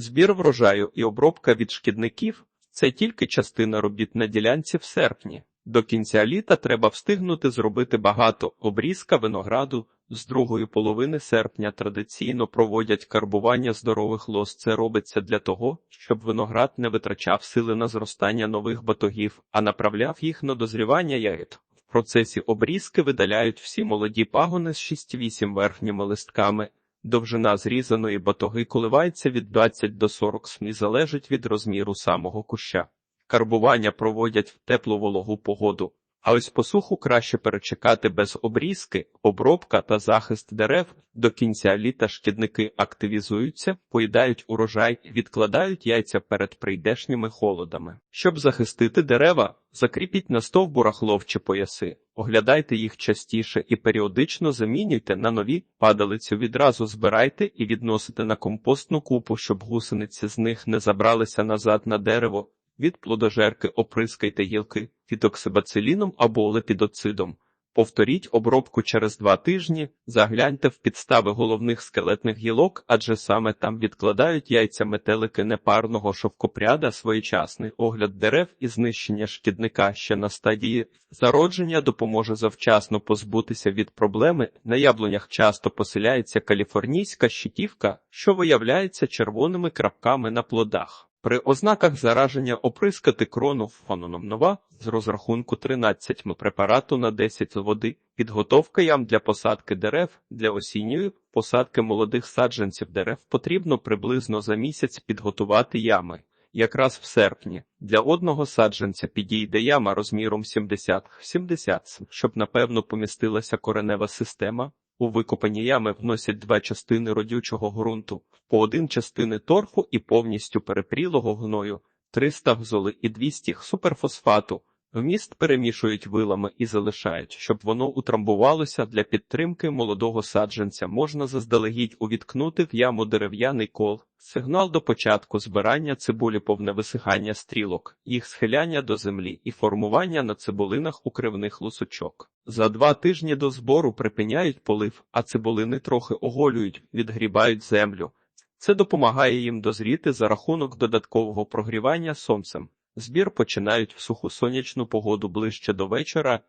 Збір врожаю і обробка від шкідників це тільки частина робіт на ділянці в серпні. До кінця літа треба встигнути зробити багато. Обрізка винограду з другої половини серпня традиційно проводять карбування здорових лоз. Це робиться для того, щоб виноград не витрачав сили на зростання нових батогів, а направляв їх на дозрівання ягід. В процесі обрізки видаляють всі молоді пагони з 6-8 верхніми листками. Довжина зрізаної батоги коливається від 20 до 40 см, залежить від розміру самого куща. Карбування проводять в теплу вологу погоду, а ось посуху краще перечекати без обрізки, обробка та захист дерев. До кінця літа шкідники активізуються, поїдають урожай, відкладають яйця перед прийдешніми холодами. Щоб захистити дерева, закріпіть на стовбурах ловчі пояси, оглядайте їх частіше і періодично замінюйте на нові падалицю. Відразу збирайте і відносите на компостну купу, щоб гусениці з них не забралися назад на дерево. Від плодожерки оприскайте гілки фітоксибациліном або лепідоцидом. Повторіть обробку через два тижні, загляньте в підстави головних скелетних гілок, адже саме там відкладають яйця метелики непарного шовкопряда, своєчасний огляд дерев і знищення шкідника ще на стадії зародження допоможе завчасно позбутися від проблеми. На яблунях часто поселяється каліфорнійська щитівка, що виявляється червоними крапками на плодах. При ознаках зараження оприскати крону фононом нова з розрахунку 13 м препарату на 10 води, підготовка ям для посадки дерев для осінньої посадки молодих саджанців дерев потрібно приблизно за місяць підготувати ями. Якраз в серпні для одного саджанця підійде яма розміром 70-70 см, щоб напевно помістилася коренева система. У викопані ями вносять два частини родючого ґрунту, по один частини торфу і повністю перепрілого гною, 300 гзоли і 200 суперфосфату. Вміст перемішують вилами і залишають, щоб воно утрамбувалося для підтримки молодого саджанця. Можна заздалегідь увіткнути в яму дерев'яний кол, сигнал до початку збирання цибулі повне висихання стрілок, їх схиляння до землі і формування на цибулинах укривних лусочок. За два тижні до збору припиняють полив, а цибулини трохи оголюють, відгрібають землю. Це допомагає їм дозріти за рахунок додаткового прогрівання сонцем. Збір починають в суху сонячну погоду ближче до вечора.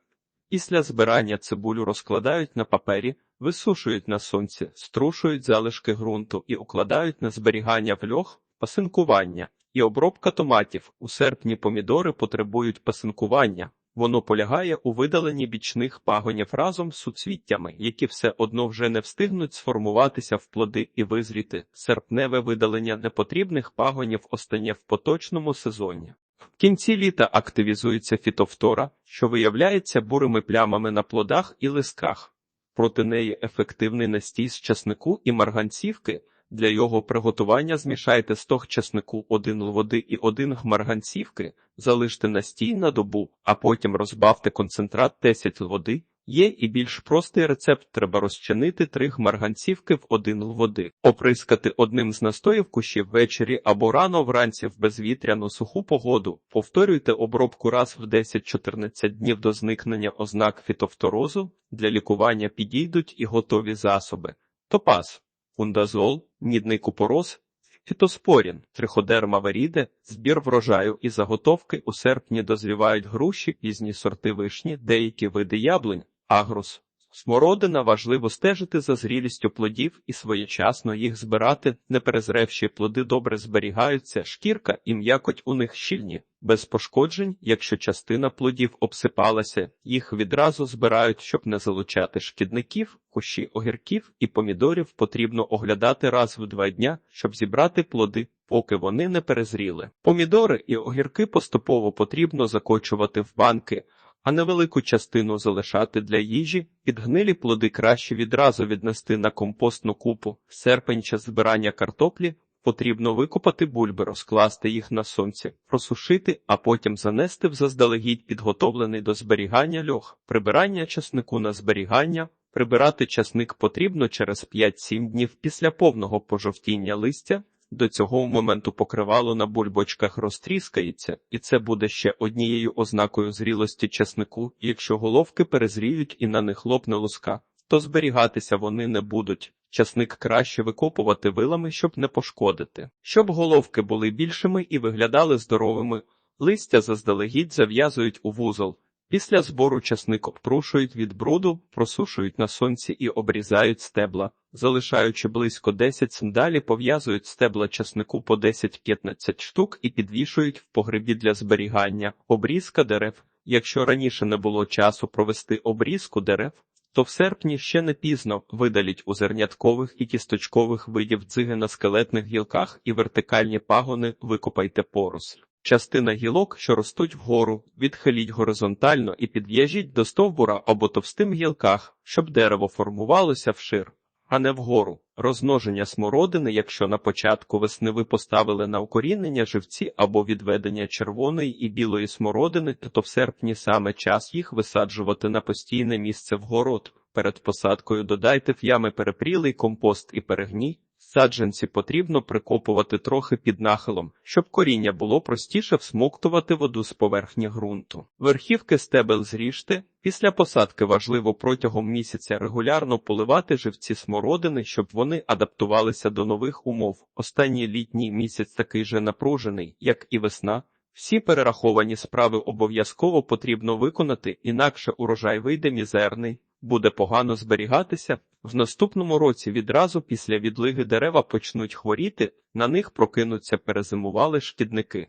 Після збирання цибулю розкладають на папері, висушують на сонці, струшують залишки ґрунту і укладають на зберігання в льох, пасинкування і обробка томатів. У серпні помідори потребують пасинкування. Воно полягає у видаленні бічних пагонів разом з суцвіттями, які все одно вже не встигнуть сформуватися в плоди і визріти. Серпневе видалення непотрібних пагонів остання в поточному сезоні. В кінці літа активізується фітофтора, що виявляється бурими плямами на плодах і листках. Проти неї ефективний настій з часнику і марганцівки. Для його приготування змішайте стог часнику, один води і один г марганцівки, залиште настій на добу, а потім розбавте концентрат 10 л води. Є і більш простий рецепт треба розчинити 3 г в 1 л води, оприскати одним з настоїв кущів ввечері або рано вранці в безвітряну суху погоду. Повторюйте обробку раз в 10-14 днів до зникнення ознак фітофторозу. Для лікування підійдуть і готові засоби. Топаз фундазол, мідний купорос, фітоспорін, триходерма варіде, збір врожаю і заготовки у серпні дозрівають груші, пізні сорти вишні, деякі види яблунь, агрус. Смородина важливо стежити за зрілістю плодів і своєчасно їх збирати. Неперезревші плоди добре зберігаються, шкірка і м'якоть у них щільні, без пошкоджень, якщо частина плодів обсипалася, їх відразу збирають, щоб не залучати шкідників, кущі огірків і помідорів потрібно оглядати раз в два дня, щоб зібрати плоди, поки вони не перезріли. Помідори і огірки поступово потрібно закочувати в банки а невелику частину залишати для їжі, підгнилі плоди краще відразу віднести на компостну купу, серпень збирання картоплі. Потрібно викопати бульби, розкласти їх на сонці, просушити, а потім занести в заздалегідь підготовлений до зберігання льох, прибирання часнику на зберігання. Прибирати часник потрібно через 5-7 днів після повного пожовтіння листя, до цього моменту покривало на бульбочках розтріскається, і це буде ще однією ознакою зрілості чеснику, якщо головки перезріють і на них лопне луска, то зберігатися вони не будуть. Часник краще викопувати вилами, щоб не пошкодити. Щоб головки були більшими і виглядали здоровими, листя заздалегідь зав'язують у вузол. Після збору часник обтрушують від бруду, просушують на сонці і обрізають стебла, залишаючи близько 10 см, далі пов'язують стебла часнику по 10-15 штук і підвішують в погребі для зберігання. Обрізка дерев. Якщо раніше не було часу провести обрізку дерев, то в серпні ще не пізно видаліть у зерняткових і кісточкових видів дзиги на скелетних гілках і вертикальні пагони викопайте поросль. Частина гілок, що ростуть вгору, відхиліть горизонтально і підв'яжіть до стовбура або товстим гілках, щоб дерево формувалося вшир, а не вгору. Розмноження смородини, якщо на початку весни ви поставили на укорінення живці або відведення червоної і білої смородини, то в серпні саме час їх висаджувати на постійне місце в город. Перед посадкою додайте в ями перепрілий компост і перегній. Саджанці потрібно прикопувати трохи під нахилом, щоб коріння було простіше всмоктувати воду з поверхні ґрунту. Верхівки стебел зріжте. Після посадки важливо протягом місяця регулярно поливати живці смородини, щоб вони адаптувалися до нових умов. Останній літній місяць такий же напружений, як і весна. Всі перераховані справи обов'язково потрібно виконати, інакше урожай вийде мізерний, буде погано зберігатися. В наступному році відразу після відлиги дерева почнуть хворіти, на них прокинуться перезимували шкідники.